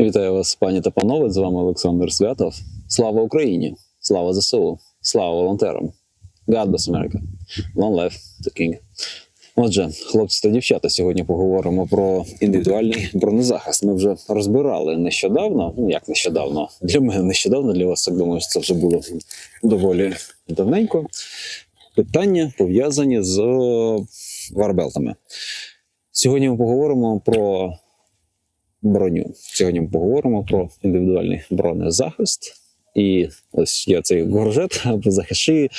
Вітаю вас, пані та панове. З вами Олександр Святов. Слава Україні! Слава ЗСУ! Слава волонтерам! God bless America! Long life the King! Отже, хлопці та дівчата, сьогодні поговоримо про індивідуальний бронезахист. Ми вже розбирали нещодавно. Ну як нещодавно? Для мене нещодавно, для вас, так думаю, що це вже було доволі давненько. Питання пов'язані з варбелтами. Сьогодні ми поговоримо про броню. Сьогодні поговоримо про індивідуальний бронезахист. І ось я цей горжет захист шиї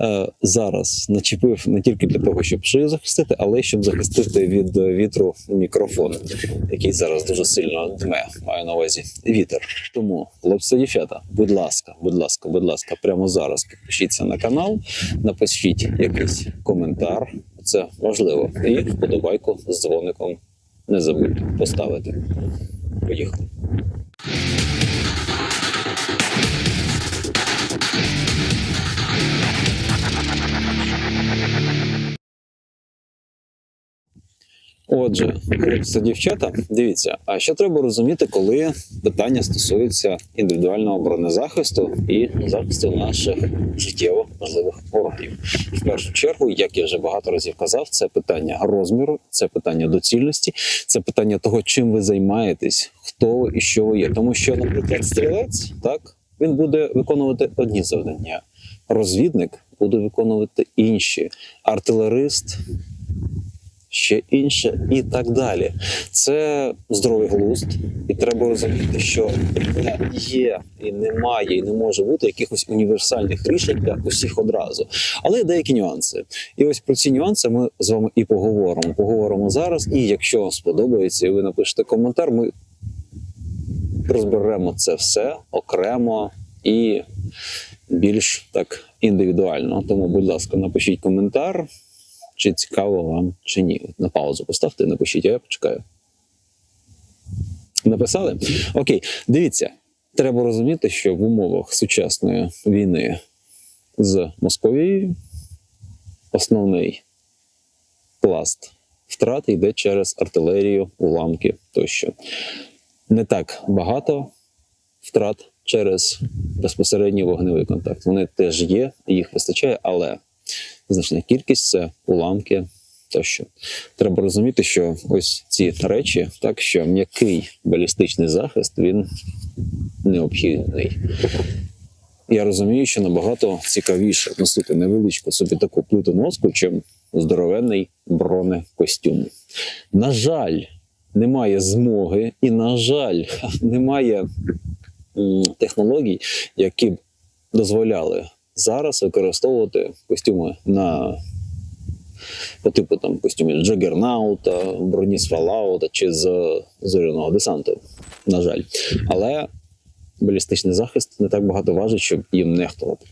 е, зараз начепив не тільки для того, щоб шию захистити, але й щоб захистити від вітру мікрофон, який зараз дуже сильно дме. Маю на увазі вітер. Тому, хлопці дівчата, будь ласка, будь ласка, будь ласка, прямо зараз підпишіться на канал, напишіть якийсь коментар. Це важливо. І вподобайку з дзвоником не забудьте поставити. Поїхали. Отже, хлопці дівчата, дивіться, а що треба розуміти, коли питання стосується індивідуального бронезахисту і захисту наших життєво важливих органів. В першу чергу, як я вже багато разів казав, це питання розміру, це питання доцільності, це питання того, чим ви займаєтесь, хто ви і що ви є. Тому що, наприклад, стрілець, так він буде виконувати одні завдання. Розвідник буде виконувати інші, артилерист ще інше і так далі. Це здоровий глузд, і треба розуміти, що не є і немає, і не може бути якихось універсальних рішень для усіх одразу. Але є деякі нюанси. І ось про ці нюанси ми з вами і поговоримо. Поговоримо зараз. І якщо вам сподобається, і ви напишете коментар, ми розберемо це все окремо і більш так індивідуально. Тому, будь ласка, напишіть коментар чи цікаво вам, чи ні. На паузу поставте, напишіть, а я почекаю. Написали? Окей, дивіться, треба розуміти, що в умовах сучасної війни з Московією основний пласт втрат йде через артилерію, уламки тощо. Не так багато втрат через безпосередній вогневий контакт. Вони теж є, їх вистачає, але значна кількість це уламки тощо. Треба розуміти, що ось ці речі, так що м'який балістичний захист він необхідний. Я розумію, що набагато цікавіше носити невеличку собі таку плиту мозку, чим здоровенний бронекостюм. На жаль, немає змоги, і, на жаль, немає технологій, які б дозволяли зараз використовувати костюми на типу там костюмів Джагернаута, броні Фалаута чи з зоряного десанту. На жаль. Але балістичний захист не так багато важить, щоб їм нехтувати.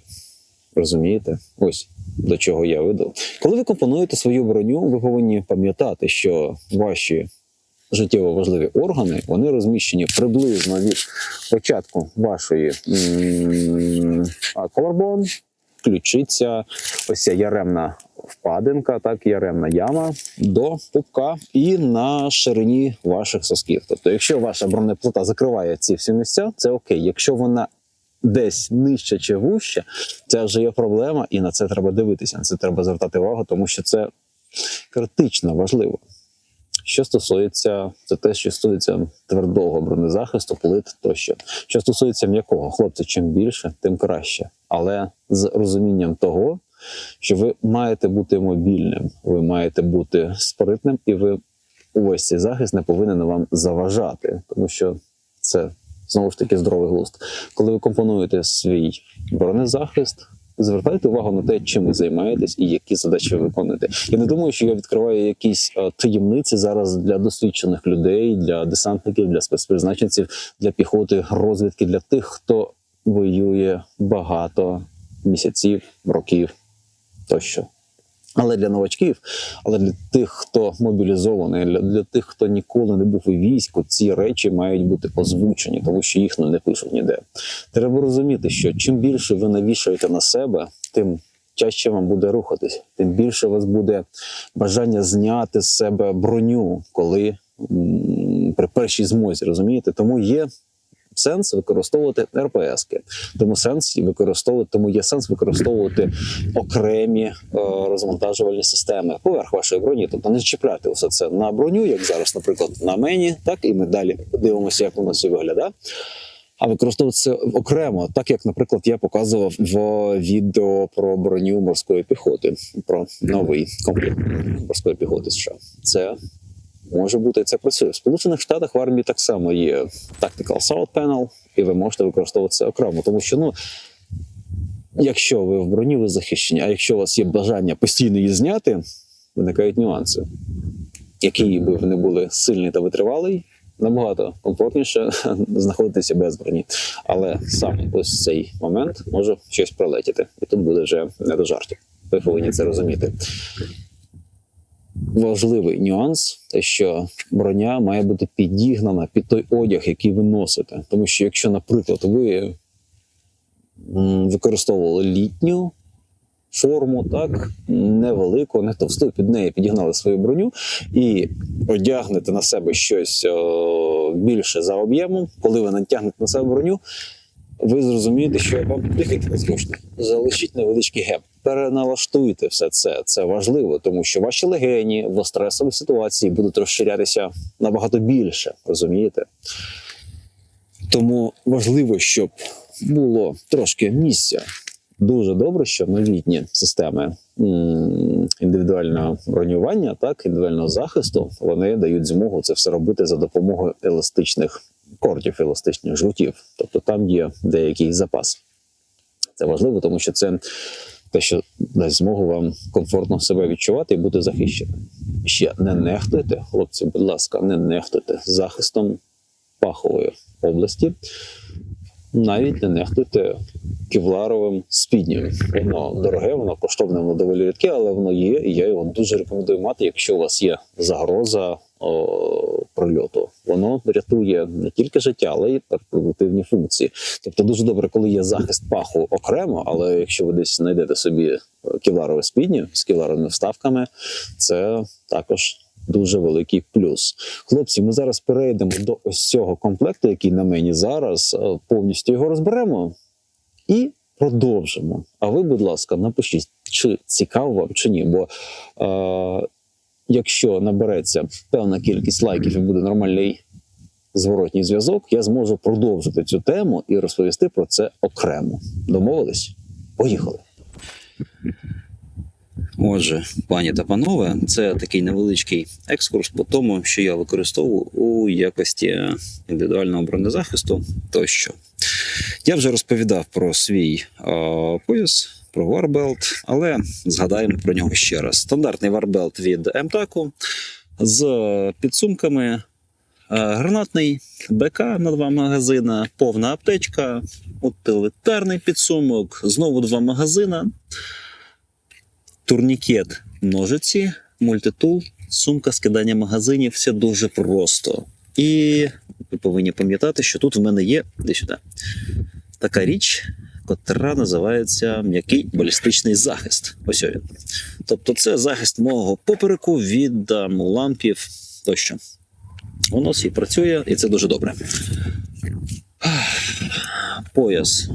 Розумієте? Ось до чого я веду. Коли ви компонуєте свою броню, ви повинні пам'ятати, що ваші життєво важливі органи вони розміщені приблизно від початку вашої а, ключиця, ось ця яремна впадинка, так, яремна яма до пупка і на ширині ваших сосків. Тобто, якщо ваша бронеплита закриває ці всі місця, це окей. Якщо вона десь нижче чи вужче, це вже є проблема, і на це треба дивитися. На це треба звертати увагу, тому що це критично важливо. Що стосується, це те, що стосується твердого бронезахисту, плит тощо. Що стосується м'якого, хлопці, чим більше, тим краще. Але з розумінням того, що ви маєте бути мобільним, ви маєте бути спритним, і ви увесь цей захист не повинен вам заважати, тому що це знову ж таки здоровий глузд. Коли ви компонуєте свій бронезахист, звертайте увагу на те, чим ви займаєтесь і які задачі ви виконуєте. Я не думаю, що я відкриваю якісь е, таємниці зараз для досвідчених людей, для десантників, для спецпризначенців, для піхоти, розвідки, для тих, хто воює багато місяців, років тощо. Але для новачків, але для тих, хто мобілізований, для, для тих, хто ніколи не був у війську, ці речі мають бути озвучені, тому що їх не пишуть ніде. Треба розуміти, що чим більше ви навішуєте на себе, тим чаще вам буде рухатись, тим більше у вас буде бажання зняти з себе броню, коли при першій змозі, розумієте? Тому є сенс використовувати РПСки. Тому сенс використовувати, тому є сенс використовувати окремі е, розвантажувальні системи поверх вашої броні. Тобто не чіпляти все це на броню, як зараз, наприклад, на мені, так і ми далі подивимося, як воно все виглядає. А використовувати це окремо, так як, наприклад, я показував в відео про броню морської піхоти, про новий комплект морської піхоти США. Це може бути це працює. В Сполучених Штатах в армії так само є Tactical Assault Panel, і ви можете використовувати це окремо, тому що ну. Якщо ви в броні, ви захищені, а якщо у вас є бажання постійно її зняти, виникають нюанси. Які би ви не були сильний та витривалий, набагато комфортніше знаходитися без броні. Але саме ось цей момент може щось пролетіти, і тут буде вже не до жартів. Ви повинні це розуміти. Важливий нюанс, те, що броня має бути підігнана під той одяг, який ви носите. Тому що, якщо, наприклад, ви використовували літню форму, так невелику, не товсту, під неї підігнали свою броню і одягнете на себе щось о, більше за об'ємом, коли ви натягнете на себе броню, ви зрозумієте, що вам дихати незручно. Залишіть невеличкий геп. Переналаштуйте все це. Це важливо, тому що ваші легені в стресовій ситуації будуть розширятися набагато більше, розумієте? Тому важливо, щоб було трошки місця. Дуже добре, що новітні системи індивідуального бронювання, так, індивідуального захисту, вони дають змогу це все робити за допомогою еластичних кортів, еластичних жгутів. Тобто там є деякий запас. Це важливо, тому що це те, що дасть змогу вам комфортно себе відчувати і бути захищеним. Ще не нехтуйте, хлопці, будь ласка, не нехтуйте захистом пахової області. Навіть не нехтуйте кевларовим спіднім. Воно дороге, воно коштовне, воно доволі рідке, але воно є, і я його дуже рекомендую мати, якщо у вас є загроза о, прильоту. Воно рятує не тільки життя, але й репродуктивні функції. Тобто дуже добре, коли є захист паху окремо, але якщо ви десь знайдете собі кевларове спіднє з кевларовими вставками, це також. Дуже великий плюс. Хлопці, ми зараз перейдемо до ось цього комплекту, який на мені зараз, е, повністю його розберемо і продовжимо. А ви, будь ласка, напишіть, чи цікаво вам, чи ні. Бо е, якщо набереться певна кількість лайків і буде нормальний зворотній зв'язок, я зможу продовжити цю тему і розповісти про це окремо. Домовились? Поїхали. Отже, пані та панове, це такий невеличкий екскурс по тому, що я використовую у якості індивідуального бронезахисту тощо. Я вже розповідав про свій е, пояс, про Warbelt, але згадаємо про нього ще раз. Стандартний Warbelt від МТАКу з підсумками. е, Гранатний БК на два магазина, повна аптечка, утилітарний підсумок, знову два магазина, турнікет, ножиці, мультитул, сумка скидання магазинів. Все дуже просто. І ви повинні пам'ятати, що тут в мене є де сюди така річ, котра називається м'який балістичний захист. Ось він. Тобто, це захист мого попереку від ам, лампів тощо. Воно всі працює, і це дуже добре. Пояс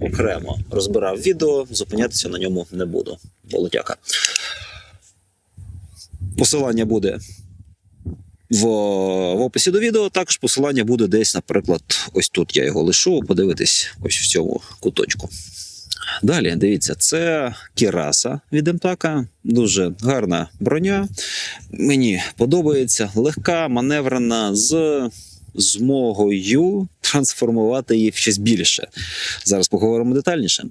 окремо розбирав відео, зупинятися на ньому не буду. Болотяка. Посилання буде в, в описі до відео. Також посилання буде десь, наприклад, ось тут я його лишу. Подивитись ось в цьому куточку. Далі, дивіться, це Кіраса від Емтака. Дуже гарна броня. Мені подобається, легка, маневрена, з змогою трансформувати її в щось більше. Зараз поговоримо детальніше.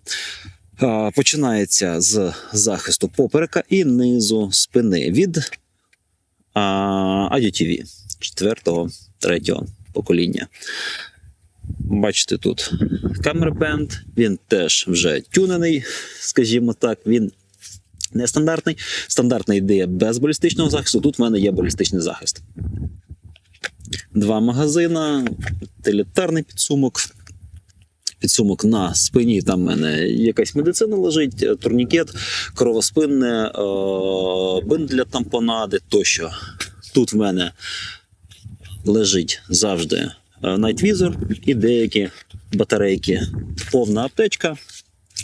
Починається з захисту поперека і низу спини від а, 4 третього покоління. Бачите, тут камербенд, він теж вже тюнений, скажімо так, він не стандартний. Стандартна ідея без балістичного захисту. Тут в мене є балістичний захист. Два магазина, утилітарний підсумок. Підсумок на спині. Там в мене якась медицина лежить, е, турнікет, кровоспинне, е, бинт для тампонади тощо. Тут в мене лежить завжди е, Visor і деякі батарейки. Повна аптечка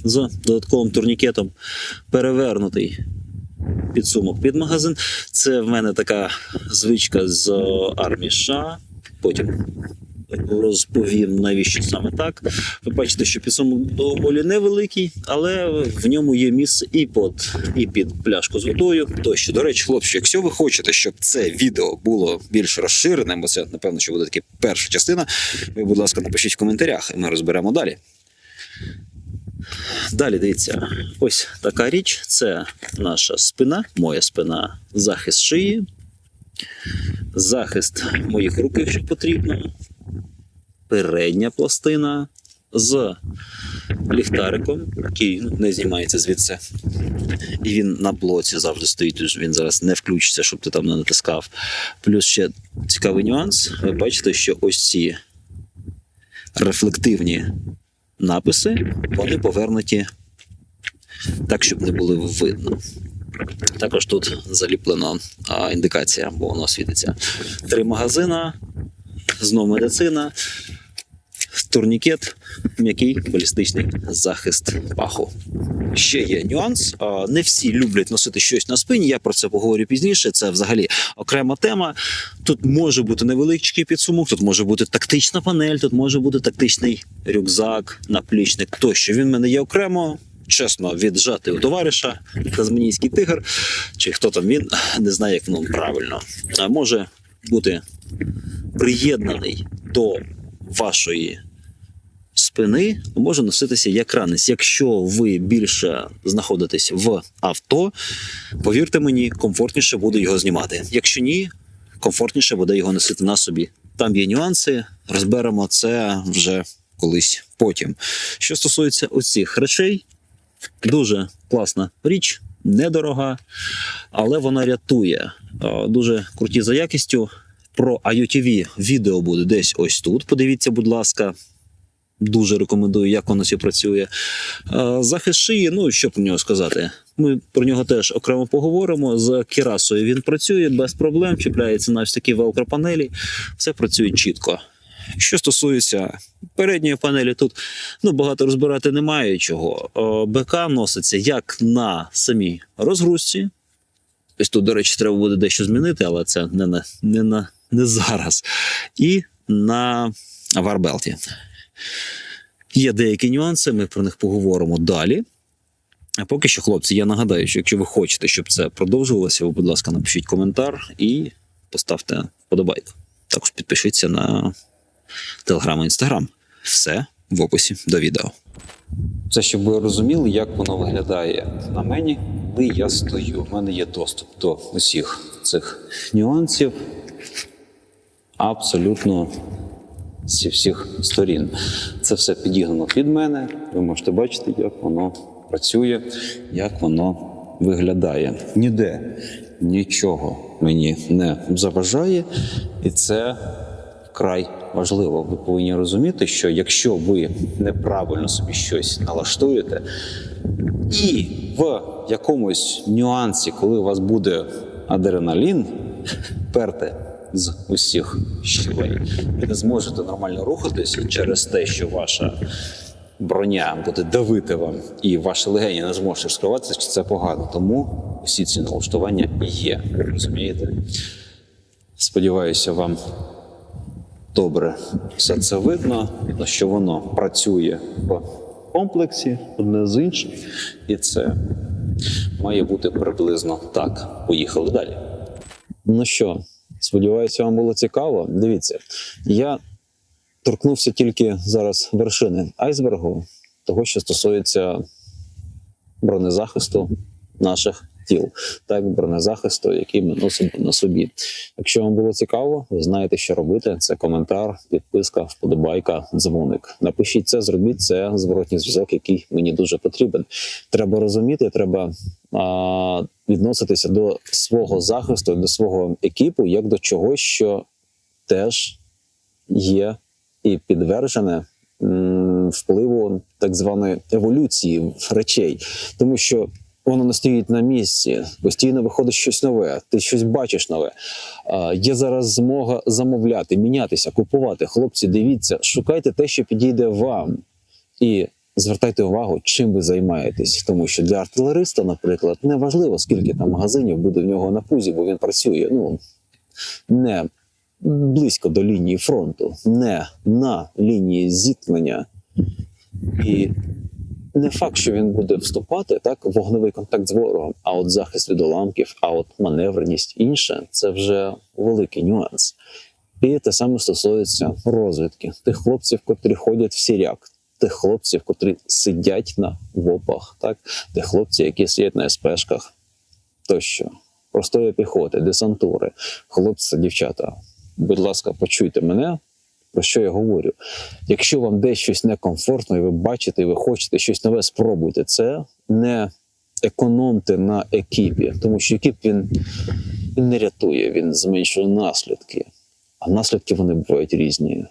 з додатковим турнікетом, перевернутий підсумок під магазин. Це в мене така звичка з армії США. Потім розповім, навіщо саме так. Ви бачите, що підсумок доволі невеликий, але в ньому є місце і під, і під пляшку з водою. Тощо, до речі, хлопці, якщо ви хочете, щоб це відео було більш розширеним, бо це напевно, що буде таки перша частина. Ви, будь ласка, напишіть в коментарях, і ми розберемо далі. Далі дивіться, ось така річ: це наша спина, моя спина, захист шиї, захист моїх рук, якщо потрібно, передня пластина з ліхтариком, який ну, не знімається звідси. І він на блоці завжди стоїть, тож він зараз не включиться, щоб ти там не натискав. Плюс ще цікавий нюанс. Ви бачите, що ось ці рефлективні написи, вони повернуті так, щоб не було видно. Також тут заліплено а, індикація, бо воно світиться. Три магазина, знову медицина, турнікет, м'який балістичний захист паху. Ще є нюанс. Не всі люблять носити щось на спині. Я про це поговорю пізніше. Це взагалі окрема тема. Тут може бути невеличкий підсумок, тут може бути тактична панель, тут може бути тактичний рюкзак, наплічник тощо. Він в мене є окремо. Чесно, віджати у товариша Тазманійський тигр, чи хто там він, не знаю, як воно правильно. Може бути приєднаний до вашої спини, може носитися як ранець. Якщо ви більше знаходитесь в авто, повірте мені, комфортніше буде його знімати. Якщо ні, комфортніше буде його носити на собі. Там є нюанси, розберемо це вже колись потім. Що стосується оцих речей, дуже класна річ, недорога, але вона рятує. Дуже круті за якістю. Про IoTV відео буде десь ось тут. Подивіться, будь ласка. Дуже рекомендую, як воно все працює. Е, Захист ну що про нього сказати. Ми про нього теж окремо поговоримо. З керасою він працює без проблем, чіпляється на ось такі велкропанелі. Все працює чітко. Що стосується передньої панелі, тут ну, багато розбирати немає чого. Е, БК носиться як на самій розгрузці. Ось тут, до речі, треба буде дещо змінити, але це не, на, не, на, не зараз. І на варбелті. Є деякі нюанси, ми про них поговоримо далі. А поки що, хлопці, я нагадаю, що якщо ви хочете, щоб це продовжувалося, ви, будь ласка, напишіть коментар і поставте вподобайку. Також підпишіться на телеграм і інстаграм. Все в описі до відео. Це щоб ви розуміли, як воно виглядає на мені, коли я стою. У мене є доступ до усіх цих нюансів. Абсолютно зі всіх сторін. Це все підігнано під мене. Ви можете бачити, як воно працює, як воно виглядає. Ніде нічого мені не заважає, і це вкрай важливо. Ви повинні розуміти, що якщо ви неправильно собі щось налаштуєте, і в якомусь нюансі, коли у вас буде адреналін, перте з усіх щілей, ви не зможете нормально рухатися через те, що ваша броня буде давити вам, і ваші легені не зможуть розкриватися, чи це погано. Тому усі ці налаштування є. Розумієте? Сподіваюся, вам добре все це видно, що воно працює в комплексі одне з іншим, і це має бути приблизно так. Поїхали далі. Ну що, сподіваюся, вам було цікаво. Дивіться, я торкнувся тільки зараз вершини айсбергу, того, що стосується бронезахисту наших тіл, так бронезахисту, який ми носимо на собі. Якщо вам було цікаво, ви знаєте, що робити. Це коментар, підписка, вподобайка, дзвоник. Напишіть це, зробіть це зворотній зв'язок, який мені дуже потрібен. Треба розуміти, треба а, відноситися до свого захисту, до свого екіпу, як до чогось, що теж є і підтверджене м, впливу так званої еволюції речей, тому що воно не стоїть на місці, постійно виходить щось нове, ти щось бачиш нове. Є зараз змога замовляти, мінятися, купувати. Хлопці, дивіться, шукайте те, що підійде вам. І звертайте увагу, чим ви займаєтесь. Тому що для артилериста, наприклад, не важливо, скільки там магазинів буде в нього на пузі, бо він працює ну, не близько до лінії фронту, не на лінії зіткнення. І не факт, що він буде вступати так вогневий контакт з ворогом, а от захист від уламків, а от маневреність інше це вже великий нюанс. І те саме стосується розвідки тих хлопців, котрі ходять в сіряк, тих хлопців, котрі сидять на вопах, так тих хлопців, які сидять на СПшках, тощо простої піхоти, десантури, хлопці, дівчата. Будь ласка, почуйте мене, про що я говорю. Якщо вам десь щось некомфортно, і ви бачите, і ви хочете щось нове, спробуйте це. Не економте на екіпі, тому що екіп він, він не рятує, він зменшує наслідки. А наслідки вони бувають різні.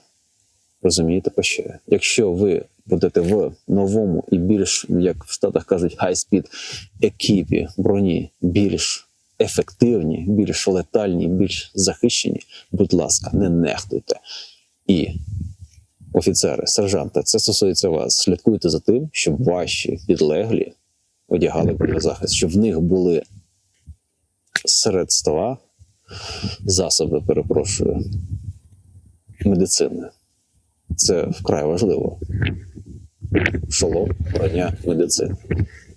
Розумієте, про що? Якщо ви будете в новому і більш, як в Штатах кажуть, high-speed екіпі броні, більш ефективні, більш летальні, більш захищені, будь ласка, не нехтуйте. І офіцери, сержанти, це стосується вас. Слідкуйте за тим, щоб ваші підлеглі одягали бронезахист, щоб в них були средства, засоби, перепрошую, медицини. Це вкрай важливо. Шолом, броня, медицина.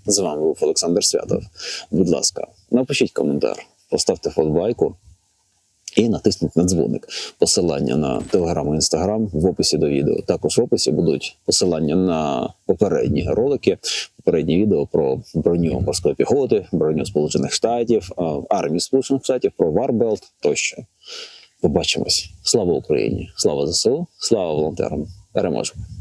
З вами був Олександр Святов. Будь ласка, напишіть коментар, поставте фотбайку і натисніть на дзвоник. Посилання на телеграм і інстаграм в описі до відео. Також в описі будуть посилання на попередні ролики, попередні відео про броню морської піхоти, броню Сполучених Штатів, армію Сполучених Штатів, про Варбелт тощо. Побачимось. Слава Україні! Слава ЗСУ! Слава волонтерам! Переможемо!